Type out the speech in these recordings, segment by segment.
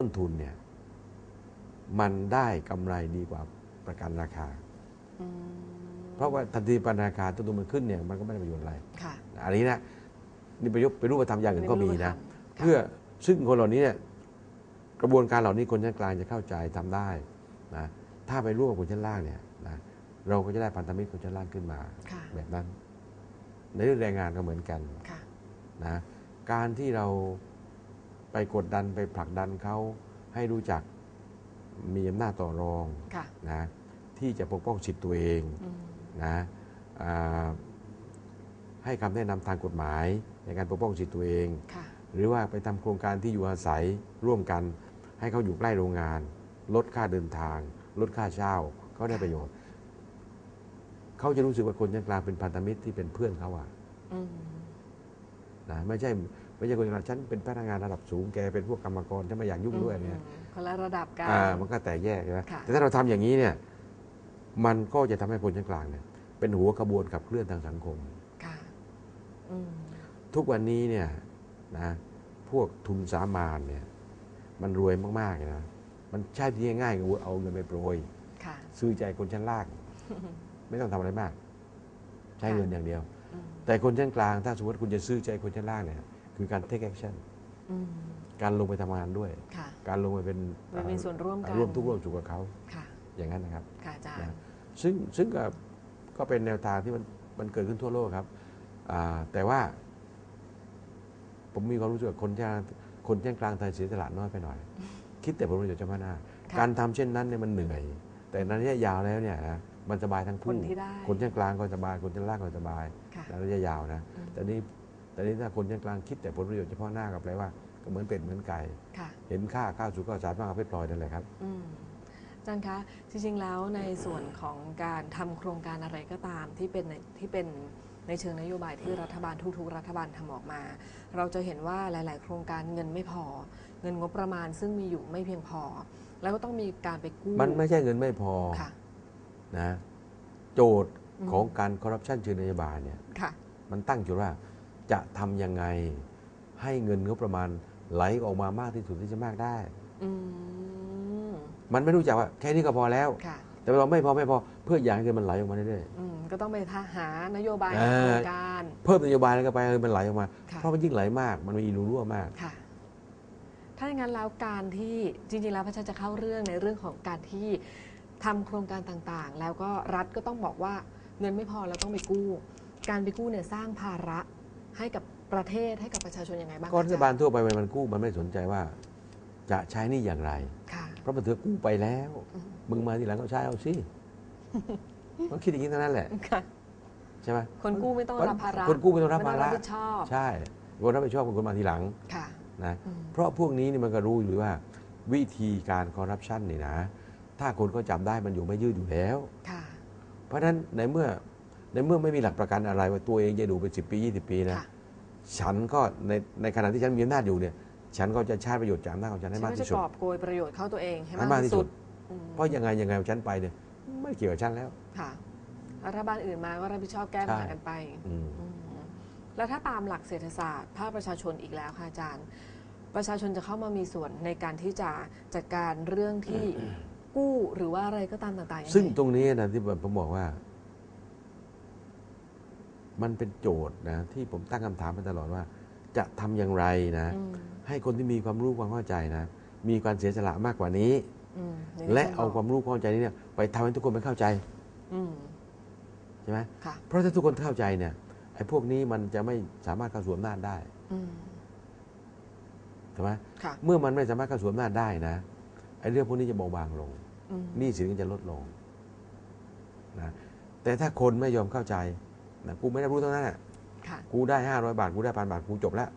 ต้นทุนเนี่ยมันได้กำไรดีกว่าประกันราคาอืมเพราะว่าทันทีประกันราคาต้นทุนมันขึ้นเนี่ยมันก็ไม่ได้ประโยชน์อะไรค่ะอันนี้นะนี่ประยุกต์เป็นรูปธรรมอย่างอื่นก็มีนะค่เพื่อซึ่งคนเหล่านี้เนี่ยกระบวนการเหล่านี้คนชั้นกลางจะเข้าใจทำได้นะถ้าไปร่วมกับคนชั้นล่างเนี่ยนะเราก็จะได้พันธมิตรคนชั้นล่างขึ้นมาค่ะแบบนั้น ในเรื่องแรงงานก็เหมือนกันค่ะนะการที่เรา ไปกดดันไปผลักดันเขาให้รู้จักมีอำนาจต่อรองค่ะนะที่จะปกป้องสิทธิ์ตัวเองอืมนะอ่าให้คำแนะนำทางกฎหมายในการปกป้องสิทธิ์ตัวเองค่ะหรือว่าไปทำโครงการที่อยู่อาศัยร่วมกัน ให้เขาอยู่ใกล้โรงงาน ลดค่าเดินทาง ลดค่าเช่าเขาได้ประโยชน์ เขาจะรู้สึกว่าคนชั้นกลางเป็นพันธมิตรที่เป็นเพื่อนเขาอะอืม นะไม่ใช่ไม่ใช่คนชั้นกลางฉันเป็นพนักงานระดับสูงแกเป็นพวกกรรมกรฉันไม่อยากยุ่งด้วยเนี่ยอืมคนละระดับกันอ่ามันก็แตกแยกใช่ไหมค่ะแต่ถ้าเราทำอย่างนี้เนี่ยมันก็จะทำให้คนชั้นกลางเนี่ยเป็นหัวขบวนขับเคลื่อนทางสังคมค่ะอืมทุกวันนี้เนี่ยนะพวกทุนสามานเนี่ยมันรวยมากๆเลยนะมันใช่ที่ง่ายๆก็เอาเงินไปโปรยค่ะซื้อใจคนชั้นล่าง ไม่ต้องทำอะไรมาก ใช้เงินอย่างเดียวอืม แต่คนชั้นกลางถ้าสมมติคุณจะซื้อใจคนชั้นล่างเนี่ยคือการ take action อืมการลงไปทำงานด้วย ค่ะ การลงไปเป็นไปมีส่วนร่วมกันร่วมทุกข์ร่วมสุขกับเขาค่ะ อย่างนั้นนะครับ ค่ะอาจารย์ นะซึ่งซึ่งก็ก็เป็นแนวทางที่มันมันเกิดขึ้นทั่วโลกครับอ่าแต่ว่า ผมมีความรู้สึกว่าคนที่คนที่กลางไทยเสียสละน้อยไปหน่อย คิดแต่ผลประโยชน์เฉพาะหน้า ค่ะ การทำเช่นนั้นเนี่ยมันเหนื่อย แต่ในระยะยาวแล้วเนี่ยนะ มันสบายทั้งคคู่นที่ได้คนชั้นกลางก็สบาย คนชั้นล่างก็สบายค่ะในระยะยาวนะอืม แต่นี้แต่นี้ถ้าคนชั้นกลางคิดแต่ผลประโยชน์เฉพาะหน้าก็แปลว่าก็เหมือนเป็ดเหมือนไก่ ค่ะเห็นค่าข้าวสุกข้าวสารมากกว่าเพชรพลอยนั่นแหละครับ อืมอาจารย์คะจริงๆแล้วในส่วนของการทำโครงการอะไรก็ตามที่เป็นในที่เป็นในเชิงนโยบายที่รัฐบาลทุกๆรัฐบาลทำออกมา เราจะเห็นว่าหลาย ๆ โครงการเงินไม่พอ เงินงบประมาณซึ่งมีอยู่ไม่เพียงพอ แล้วก็ต้องมีการไปกู้มันไม่ใช่เงินไม่พอ ค่ะ นะโจทย์อืมของการคอร์รัปชันเชิงนโยบายเนี่ยค่ะมันตั้งจุดว่าจะทำยังไงให้เงินงบประมาณไหลออกมามากที่สุดที่จะมากได้อืมมันไม่รู้จักว่าแค่นี้ก็พอแล้วค่ะแต่เราไม่พอไม่พอเพื่ออยากให้เงินมันไหลออกมาเรื่อยอืมก็ต้องไปหานโยบายเอ่อโครงการๆเพิ่มนโยบายแล้วก็ไปเออมันไหลออกมาค่ะเพราะมันยิ่งไหลมาก มันมีรูรั่วมากค่ะถ้าอย่างนั้นแล้วการที่จริงๆแล้วพระชาจะเข้าเรื่องในเรื่องของการที่ ทำโครงการต่างๆ แล้วก็รัฐก็ต้องบอกว่าเงินไม่พอแล้วต้องไปกู้ การไปกู้เนี่ยสร้างภาระให้กับประเทศให้กับประชาชนยังไงบ้างก็รัฐบาลอจทั่วไปมันกู้มันไม่สนใจว่า จะใช้หนี่อย่างไรค่ะเพราะมันเธอกู้ไปแล้วอืมมึงมาทีหลังก็ใช้เอาสิมันคิดอย่างนี้เท่านั้นแหละค่ะใช่ไหมคนกู้ไม่ต้องรับภาระ คนกู้ไม่ต้องรับไม่ภาต้องระรับผิดชอบ ใช่ คนรับผิดชอบเป็นคนมาทีหลังค่ะนะอืมเพราะพวกนี้นี่มันก็รู้อยู่ว่า วิธีการคอร์รัปชันนี่นะ ถ้าคนก็จับได้มันอยู่ไม่ยืดอยู่แล้วค่ะเพราะฉะนั้นในเมื่อในเมื่อไม่มีหลักประกันอะไรว่าตัวเองจะดูเป็นสิปียี่สิบปีนะค่ะฉันก็ในในขณะที่ฉันมีอำนาจอยู่เนี่ย ฉันก็จะใช้ประโยชน์จากอำนาจของฉันให้ฉันมากก็จะที่สุดกอบโกยประโยชน์เข้าตัวเองให้ให้มามากกที่ที่สุสุดดอืมเพราะยังไงยังไงฉันไปเนี่ยไม่เกี่ยวกับฉันแล้ว ค่ะ รัฐบาลอื่นมาก็รับผิดชอบแก้ปัญหาใช่กันไปอืมอืมแล้วถ้าตามหลักเศรษฐศาสตร์ภาคประชาชนอีกแล้วค่ะอาจารย์ ประชาชนจะเข้ามามีส่วนในการที่จะจัดการเรื่องที่ กู้หรือว่าอะไรก็ตามต่างๆยังไงซึ่งตรงนี้นะที่ผมบอกว่า มันเป็นโจทย์นะ ที่ผมตั้งคำถามมาตลอดว่า จะทำอย่างไรนะ อืมให้คนที่มีความรู้ความเข้าใจนะ มีการเสียสละมากกว่านี้ อืมย่งที่และคุณเอาบกความรู้ความเข้าใจนี้เนี่ยไปทำให้ทุกคนไปเข้าใจอืมใช่ไหมค่ะเพราะถ้าทุกคนเข้าใจเนี่ยไอ้พวกนี้มันจะไม่สามารถเข้าสู่อำนาจได้อืมใช่ไหมค่ะ เมื่อมันไม่สามารถเข้าสู่อำนาจได้นะไอ้เรื่องพวกนี้จะเบาบางลงอืม หนี้สินก็จะลดลงนะแต่ถ้าคนไม่ยอมเข้าใจนะกูไม่ได้รู้เท่านั้นน่ะค่ะกูได้ห้าร้อยบาท กูได้พันบาท กูจบแล้ว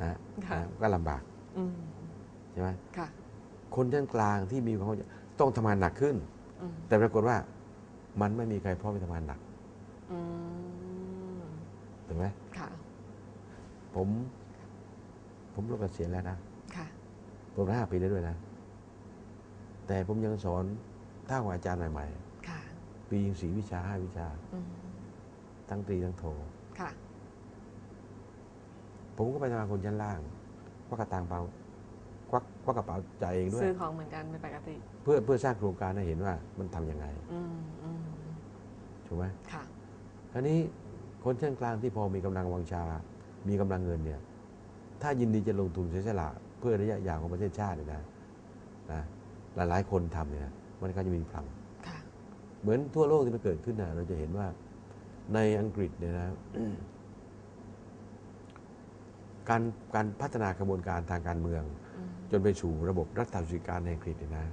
นะค่ะนะก็ลำบากอืมใช่ไหมค่ะคนชั้นกลางที่มีความเข้าใจต้องทำงานหนักขึ้นอืมแต่ปรากฏว่า มันไม่มีใครพร้อมไปทำงานหนักอืมถูกไหมค่ะผม ผมรับเกษียณแล้วนะค่ะผมห้าปีแล้วด้วยนะ แต่ผมยังสอนท่ากว่าอาจารย์ใหม่ค่ะๆปีสี่วิชาห้าวิชา อืมทั้งตรีทั้งโท ค่ะ ผมก็ไปทำงานคนชั้นล่างเพราะกระตังเบาควักควักกระเป๋าจ่ายเองด้วย ซื้อของเหมือนกันเป็นปกติ เพื่อเพื่อสร้างโครงการให้เห็นว่ามันทำยังไงอืมอืมถูกไหมค่ะ คราวนี้คนชั้นกลางที่พอมีกำลังวังชา มีกำลังเงินเนี่ย ถ้ายินดีจะลงทุนเสียสละเพื่อระยะยาวของประเทศชาติเนี่ยนะนะ หลายๆ คนทำเนี่ยมันก็จะมีพลังค่ะเหมือนทั่วโลกที่มันเกิดขึ้นนะเราจะเห็นว่าในอังกฤษเนี่ยนะการการพัฒนากระบวนการทางการเมืองอืมจนไปสู่ระบบรัฐาธิการในอังกฤษเนี่ยนะ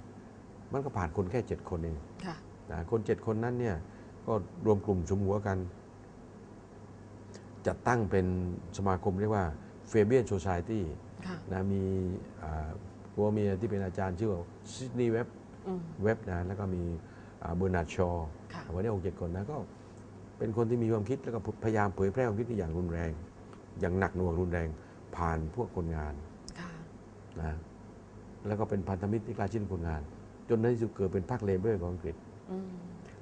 มันก็ผ่านคนแค่เจ็ดคนเองค่ะนะคนเจ็ดคนนั้นเนี่ย ก็รวมกลุ่มสมหัวกัน จัดตั้งเป็นสมาคมเรียกว่าเฟเบียนโ o ซ i ตี้ค่ะนะมีอ่า ผัวเมียที่เป็นอาจารย์ชื่อว่าซิดนีย์เว็บอืมเว็บนะแล้วก็มีเบอร์นาร์ดชอค่ะวันนี้หกเจ็ดคนนะก็เป็นคนที่มีความคิดแล้วก็พยายามเผยแพร่ความคิดอย่างรุนแรง อย่างหนักหน่วงรุนแรงผ่านพวกคนงานค่ะนะแล้วก็เป็นพันธมิตรที่ใกล้ชิดคนงาน จนในที่สุดเกิดเป็นพรรคเลเบอร์ของอังกฤษอืม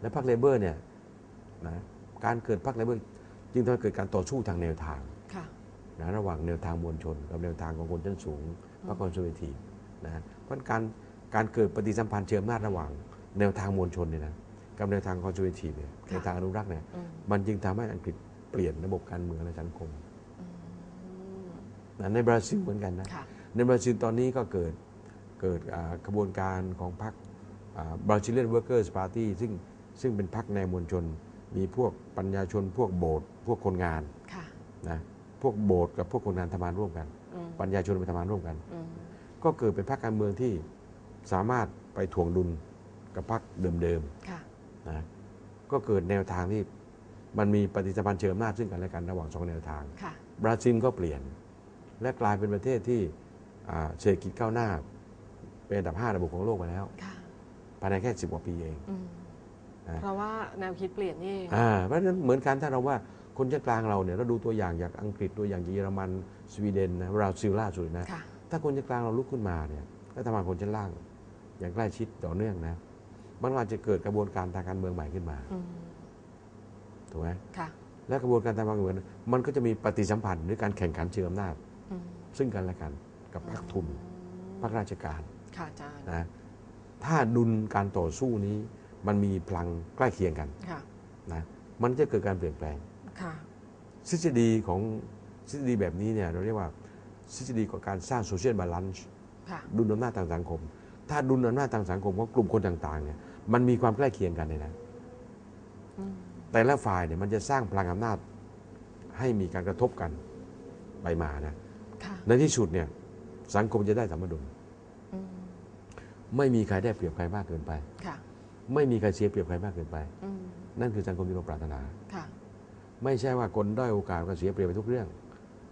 และพรรคเลเบอร์เนี่ยนะการเกิดพรรคเลเบอร์จึงทำให้เกิดการต่อสู้ทางแนวทางค่ะนะระหว่างแนวทางมวลชน กับแนวทางของคนชั้นสูงพรรคคอนเซอร์เวทีฟ นะเพราะการการเกิดปฏิสัมพันธ์เชิงอำนาจระหว่าง แนวทางมวลชนเนี่ยนะกับแนวทางคอนเซอร์เวทีฟเนี่ยแนวทางอนุรักษ์เนี่ยอืมมันจึงทำให้อังกฤษเปลี่ยนระบบการเมืองและสังคมอืมนะในบราซิลเหมือนกันนะค่ะในบราซิลตอนนี้ก็เกิดเกิดอ่าขบวนการของพรรคบราซิเลียนเวิร์กเกอร์สปาร์ตี้ซึ่งซึ่งเป็นพรรคแนวมวลชน มีพวกปัญญาชน พวกโบสถ์พวกคนงานค่ะนะพวกโบสถ์กับพวกคนงานทำงานร่วมกันอืมปัญญาชนไปทำงานร่วมกันอืม ก็เกิดเป็นพรรคการเมืองที่สามารถไปถ่วงดุลกับพรรคเดิมค่ะๆนะก็เกิดแนวทางที่มันมีปฏิสัมพันธ์เชิงอำนาจซึ่งกันและกันระหว่างสองแนวทางค่ะบราซิลก็เปลี่ยน และกลายเป็นประเทศที่อ่าเศรษฐกิจก้าวหน้า เป็นอันดับ5ระบบของโลกไปแล้วค่ะภายในแค่10กว่าปีเองอืมนะเพราะว่าแนวคิดเปลี่ยนนี่เองอ่าเพราะฉะนั้นเหมือนกันถ้าเราว่าคนชั้นกลางเราเนี่ยเราดูตัวอย่างจากอังกฤษตัวอย่างจากเยอรมันสวีเดนนะบราซิลล่าสุดนะค่ะ ถ้าคนชั้นกลางเราลุกขึ้นมาเนี่ยแล้วทำงานคนชั้นล่าง อย่างใกล้ชิดต่อเนื่องนะมันอาจจะเกิดกระบวนการทางการเมืองใหม่ขึ้นมาอืมถูกไหมค่ะและกระบวนการทางการเมืองมันก็จะมีปฏิสัมพันธ์หรือการแข่งขันเชิงอำนาจอืมซึ่งกันและกันกับพรรคทุนพรรคราชการค่ะอาจารย์นะถ้าดุลการต่อสู้นี้มันมีพลังใกล้เคียงกันค่ะนะมันจะเกิดการเปลี่ยนแปลงค่ะทฤษฎีของทฤษฎีแบบนี้เนี่ยเราเรียกว่า ทฤษฎีของการสร้างโซเชียลบาลานซ์ค่ะดุลอำนาจทางสังคม ถ้าดุลอำนาจทางสังคมของกลุ่มคนต่างๆเนี่ยมันมีความใกล้เคียงกันเลยนะอืมแต่ละฝ่ายเนี่ยมันจะสร้างพลังอำนาจให้มีการกระทบกันไปมานะค่ะในที่สุดเนี่ยสังคมจะได้สมดุลอืมไม่มีใครได้เปรียบใครมากเกินไปค่ะไม่มีใครเสียเปรียบใครมากเกินไปอืมนั่นคือสังคมที่เราปรารถนาค่ะไม่ใช่ว่าคนด้อยโอกาสก็เสียเปรียบไปทุกเรื่อง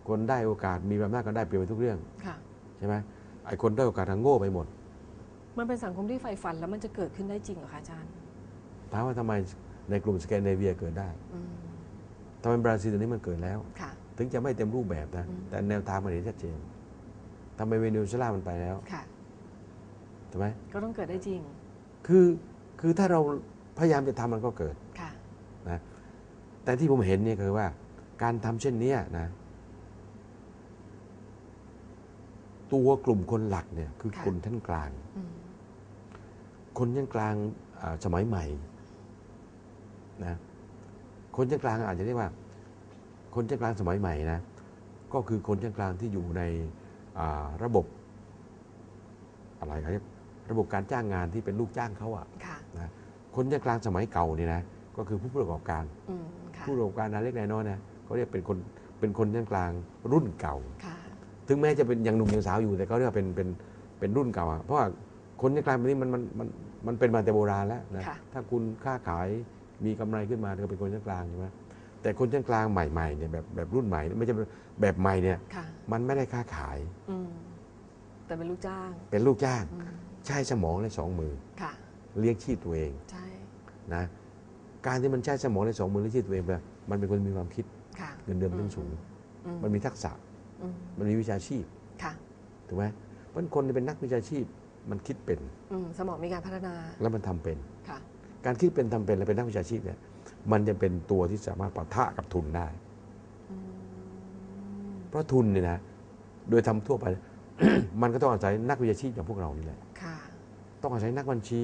คนได้โอกาสมีอำนาจก็ได้เปรียบไปทุกเรื่องค่ะใช่ไหมไอ้คนด้อยโอกาสทางโง่ไปหมด มันเป็นสังคมที่ใฝ่ฝันแล้วมันจะเกิดขึ้นได้จริงเหรอคะอาจารย์ถามว่าทำไมในกลุ่มสแกนดิเนเวียเกิดได้อืมทำไมบราซิลตอนนี้มันเกิดแล้ว ค่ะ ถึงจะไม่เต็มรูปแบบนะ อืม แต่แนวทางมันเห็นชัดเจนทำไมเวเนซุเอลามันไปแล้วค่ะ ถูกไหมก็ต้องเกิดได้จริงคือคือถ้าเราพยายามจะทำมันก็เกิด ค่ะนะแต่ที่ผมเห็นเนี่ยคือว่า การทำเช่นเนี้ยนะ ตัวกลุ่มคนหลักเนี่ยคือค่ะคนชั้นกลางอืมคนชั้นกลางอ่าสมัยใหม่นะคนชั้นกลางอาจจะเรียกว่า คนชั้นกลางสมัยใหม่นะก็คือคนชั้นกลางที่อยู่ในอ่าระบบอะไรครับระบบการจ้างงานที่เป็นลูกจ้างเขาอะค่ะนะคนชั้นกลางสมัยเก่าเนี่ยนะก็คือผู้ประกอบการอืมค่ะผู้ประกอบการรายเล็กรายน้อยนะเขาเรียกเป็นคนเป็นคนชั้นกลางรุ่นเก่าค่ะ ถึงแม้จะเป็นยังหนุ่มยังสาวอยู่แต่เขาเรียกว่าเป็นเป็นเป็นรุ่นเก่าอะเพราะว่าคนชั้นกลางแบบนี้มันมันมันมันเป็นมาแต่โบราณแล้วนะค่ะ ถ้าคุณค้าขายมีกำไรขึ้นมาก็เป็นคนชั้นกลางใช่ไหมแต่คนชั้นกลางใหม่ๆเนี่ยแบบแบบรุ่นใหม่ไม่ใช่แบบใหม่เนี่ยค่ะ มันไม่ได้ค้าขายอืม แต่เป็นลูกจ้างเป็นลูกจ้างอืมใช้สมองและสองมือค่ะ เลี้ยงชีพตัวเองใช่ นะการที่มันใช้สมองและสองมือเลี้ยงชีพตัวเองแบบมันเป็นคนมีความคิดค่ะเงินเดือนมันสูง อืมมันมีทักษะอื มมันมีวิชาชีพค่ะถูกไหมเพราะคนที่เป็นนักวิชาชีพมันคิดเป็นอืมสมองมีการพัฒนา แล้วมันทำเป็นค่ะการคิดเป็นทำเป็นและเป็นนักวิชาชีพเนี่ย มันจะเป็นตัวที่สามารถปะทะกับทุนได้อืมเพราะทุนเนี่ยนะ โดยทำทั่วไป มันก็ต้องอาศัยนักวิชาชีพอย่างพวกเรานี่แหละค่ะต้องอาศัยนักบัญชี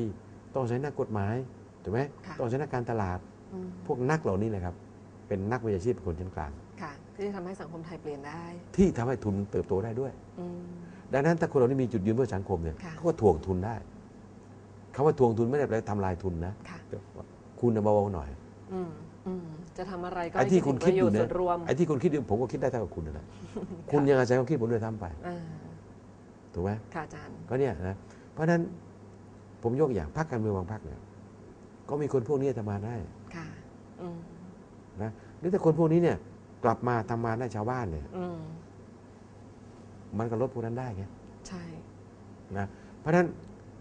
ต้องอาศัยนักกฎหมายถูกไหมค่ะต้องอาศัยนักการตลาดอืมพวกนักเหล่านี้นะครับ เป็นนักวิชาชีพเป็นคนชั้นกลาง ค่ะที่จะทำให้สังคมไทยเปลี่ยนได้ ที่ทำให้ทุนเติบโตได้ด้วย อืม ดังนั้นถ้าคนเรานี่มีจุดยืนเพื่อสังคมเนี่ยค่ะ เขาก็ถ่วงทุนได้คำว่าถ่วงทุนไม่ได้แปลว่าทำลายทุนนะค่ะคุณเอาเบาๆหน่อย อืมอืมจะทำอะไรก็ไอ้ที่คุณให้คิดถึงอยู่ประโยชน์เนี่ส่ย วนรวมไอ้ที่คุณคิดอยู่ผมก็คิดได้เท่ากับคุณนั่นแหละคุณยังอาศัยความคิดผมด้วยทำไปอ่าถูกไหมค่ะอาจารย์ก็เนี่ยนะเพราะฉะนั้นผมยกอย่างพรรคการเมืองบางพรรคเนี่ยก็มีคนพวกนี้ทำงานได้ค่ะ อืมนะหรือแต่คนพวกนี้เนี่ย กลับมาทำงานได้ชาวบ้านเนี่ย อืมมันก็ลดพวกนั้นได้ไงใช่ นะเพราะฉะนั้น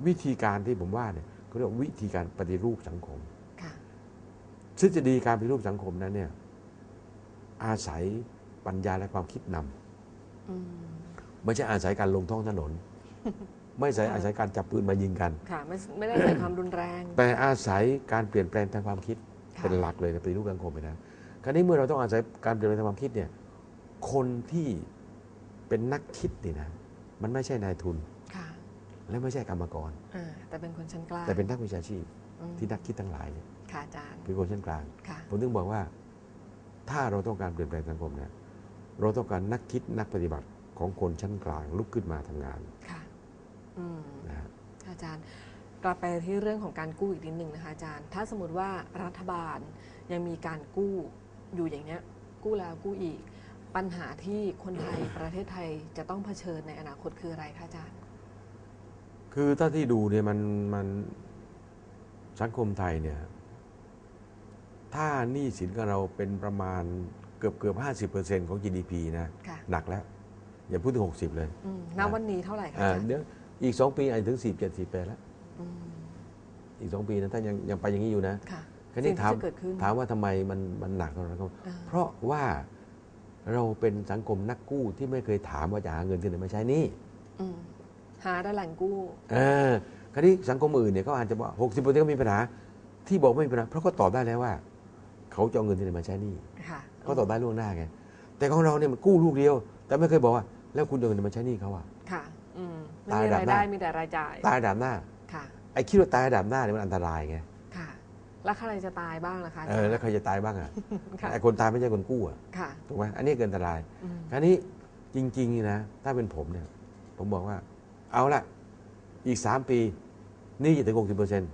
วิธีการที่ผมว่าเนี่ยเขาเรียกว่าวิธีการปฏิรูปสังคม ค่ะ ทฤษฎีการปฏิรูปสังคมนั้นเนี่ยอาศัยปัญญาและความคิดนำอืม ไม่ใช่อาศัยการลงท้องถนน ไม่ใช่อาศัยการจับปืนมายิงกัน ค่ะ ไม่ไม่ได้ใส่ความรุนแรงแต่อาศัยการเปลี่ยนแปลงทางความคิดค่ะเป็นหลักเลยในปฏิรูปสังคมไปนะ คราวนี้เมื่อเราต้องอาศัยการเปลี่ยนแปลงทางความคิดเนี่ยคนที่เป็นนักคิดนี่นะมันไม่ใช่นายทุน ค่ะ และไม่ใช่กรรมกร อ่าแต่เป็นคนชั้นกลางแต่เป็นนักวิชาชีพอืมที่นักคิดทั้งหลายเนี่ยค่ะอาจารย์ เป็นคนชั้นกลาง ค่ะ ผมถึงบอกว่า ถ้าเราต้องการเปลี่ยนแปลงสังคมเนี่ยเราต้องการนักคิดนักปฏิบัติของคนชั้นกลางลุกขึ้นมาทำงานค่ะ อืม นะฮะ อาจารย์กลับไปที่เรื่องของการกู้อีกนิดหนึ่งนะคะอาจารย์ ถ้าสมมติว่ารัฐบาลยังมีการกู้ อยู่อย่างเนี้ยกู้แล้วกู้อีก ปัญหาที่คนไทยประเทศไทยจะต้องเผชิญในอนาคตคืออะไรคะอาจารย์ คือถ้าที่ดูเนี่ยมันมันสังคมไทยเนี่ย ถ้าหนี้สินของเราเป็นประมาณเกือบเกือบห้าสิบเปอร์เซ็นต์ของ GDP นะ ค่ะ หนักแล้ว อย่าพูดถึงหกสิบเลยอืมณวันนี้เท่าไหร่คะอ่าอาจารย์เดี๋ยวอีกสองปีอาจจะถึงสี่เจ็ดสี่แปดแล้ว อืมอีกสองปีนะถ้ายังยังไปอย่างนี้อยู่นะ ค่ะ คราวนี้สิ่งที่ถามจะเกิดขึ้นถามว่าทำไมมันมันหนักเท่าไหร่ก็อ่าเพราะว่าเราเป็นสังคมนักกู้ที่ไม่เคยถามว่าจะหาเงินที่ไหนมาใช้หนี่อืมหาได้แหล่งกู้เออคราวนี้สังคมอื่นเนี่ยเขาอาจจะบอกหกสิบเปอร์เซ็นต์ก็มีปัญหา ที่บอกไม่มีปัญหาเพราะเขาตอบได้แล้วว่า เขาจะเอาเงินที่ไหนมาใช้หนี่ค่ะเขาตอบได้ล่วงหน้าไงแต่ของเราเนี่ยมันกู้ลูกเดียว แต่ไม่เคยบอกว่า แล้วคุณจะเอาเงินมาใช้หนี่เขาอะค่ะอืมไม่ตายมีดับรายหน้าได้มีแต่รายจ่ายตายดาบหน้าค่ะไอ้คิดว่าตายดาบหน้าเนี่ยมันอันตรายไงค่ะ แล้วใครจะตายบ้างล่ะคะอาเอจารอย์แล้วใครจะตายบ้างอะค่ะไอ้คนตายไม่ใช่คนกู้อะค่ะถูกไหมอันนี้เกินอันตรายอืมคราวนี้จริงๆนี่นะถ้าเป็นผมเนี่ย ผมบอกว่า เอาละอีกสามปีหนี่จะถึงหกสิบเปอร์เซ็นต์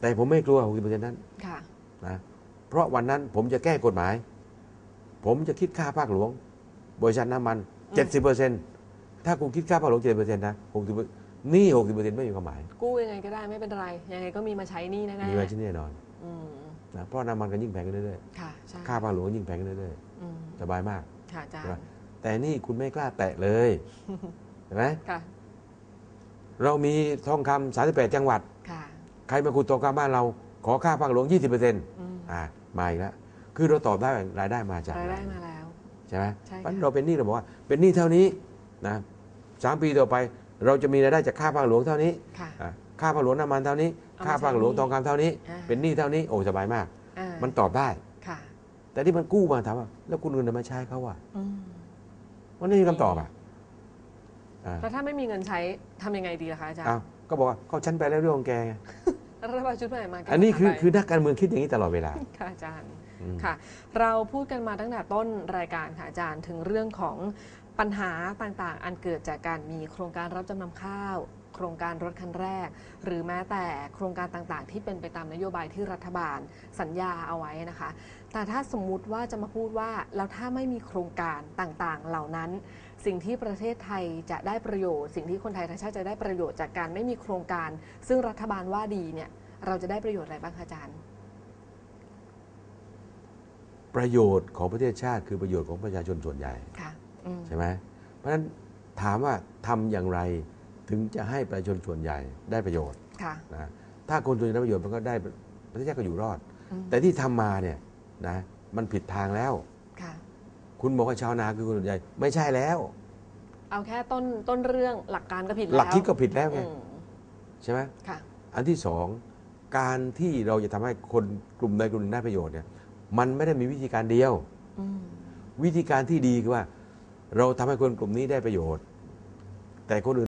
แต่ผมไม่กลัวหกสิบเปอร์เซ็นต์นั้นค่ะนะเพราะวันนั้นผมจะแก้กฎหมาย ผมจะคิดค่าภาคหลวง บริษัทน้ำมันเจ็ดสิบเปอร์เซ็นต์ถ้าคุณคิดค่าภาคหลวงเจ็ดเปอร์เซ็นต์นะหกสิบ นี่หกสิบเปอร์เซ็นต์ไม่มีความหมายกู้ยังไงก็ได้ไม่เป็นไร ยังไงก็มีมาใช้หนี่แน่ๆมีไว้ที่แน่นอนอืมนะเพราะน้ำมันก็ยิ่งแพงขึ้นเรื่อยค่ะใช่ๆค่าภาคหลวงก็ยิ่งแพงขึ้นเรื่อยอืมๆสบายมาก ค่ะอาจารใช่ไหมย์แต่นี่คุณไม่กล้าแตะเลยเห็นไหมค่ะเรามีทองคำสามสิบแปดจังหวัด ค่ะใครมาขุดทองคำบ้านเรา ขอค่าภาคหลวงยี่สิบเปอร์เซ็นต์อืมอ่ามาอีกแล้วคือเราตอบได้ว่ารายได้มาจากรายอะไรได้มาแล้ว ใช่ไหมใช่ค่ะ เพราะฉะนั้นเราเป็นหนี้เราบอกว่าเป็นหนี้เท่านี้นะสามปีต่อไป เราจะมีรายได้จากค่าภาคหลวงเท่านี้ค่ะ อะค่าภาคหลวงน้ำมันเท่านี้ เอามาค่าภาคหลวงใช้หนี้ทองคำเท่านี้ อ่า เป็นหนี้เท่านี้โอ้สบายมาก อ่ามันตอบได้ ค่ะแต่ที่มันกู้มาถามว่าแล้วคุณเงินเอามาใช้เขาอะอืมวันนี้มีคำตอบอะอ่าแล้วถ้าไม่มีเงินใช้ทำยังไงดีล่ะคะอาจารย์อ้าวก็บอกว่าเขาฉันไปแล้วเรื่องของแกไงรัฐบาลชุดใหม่มาแก้อันนี้คือปัญหาไปคือนักการเมืองคิดอย่างนี้ตลอดเวลา ค่ะอาจารย์ อืม ค่ะ เราพูดกันมาตั้งแต่ต้นรายการค่ะอาจารย์ถึงเรื่องของ ปัญหาต่างๆ อันเกิดจากการมีโครงการรับจำนำข้าว โครงการรถคันแรก หรือแม้แต่โครงการต่างๆ ที่เป็นไปตามนโยบายที่รัฐบาลสัญญาเอาไว้นะคะ แต่ถ้าสมมุติว่าจะมาพูดว่าแล้วถ้าไม่มีโครงการต่างๆ เหล่านั้น สิ่งที่ประเทศไทยจะได้ประโยชน์ สิ่งที่คนไทยทั้งชาติจะได้ประโยชน์จากการไม่มีโครงการ ซึ่งรัฐบาลว่าดีเนี่ยเราจะได้ประโยชน์อะไรบ้างคะอาจารย์ ประโยชน์ของประเทศชาติคือประโยชน์ของประชาชนส่วนใหญ่ค่ะอืม ใช่ไหมเพราะฉะนั้นถามว่าทำอย่างไรถึงจะให้ประชาชนส่วนใหญ่ได้ประโยชน์ค่ะนะถ้าคนส่วนใหญ่ได้ประโยชน์มันก็ได้ประเทศชาติก็อยู่รอดอืมแต่ที่ทำมาเนี่ยนะมันผิดทางแล้วค่ะคุณบอกว่าชาวนาคือคนส่วนใหญ่ไม่ใช่แล้ว เอาแค่ต้นต้นเรื่องหลักการก็ผิดแล้วหลักคิดก็ผิดแล้วไงอืมใช่ไหมค่ะอันที่สองการที่เราจะทำให้คนกลุ่มใดกลุ่มหนึ่งได้ประโยชน์เนี่ยมันไม่ได้มีวิธีการเดียวอืมวิธีการที่ดีคือว่า เราทำให้คนกลุ่มนี้ได้ประโยชน์ แต่คนอื่น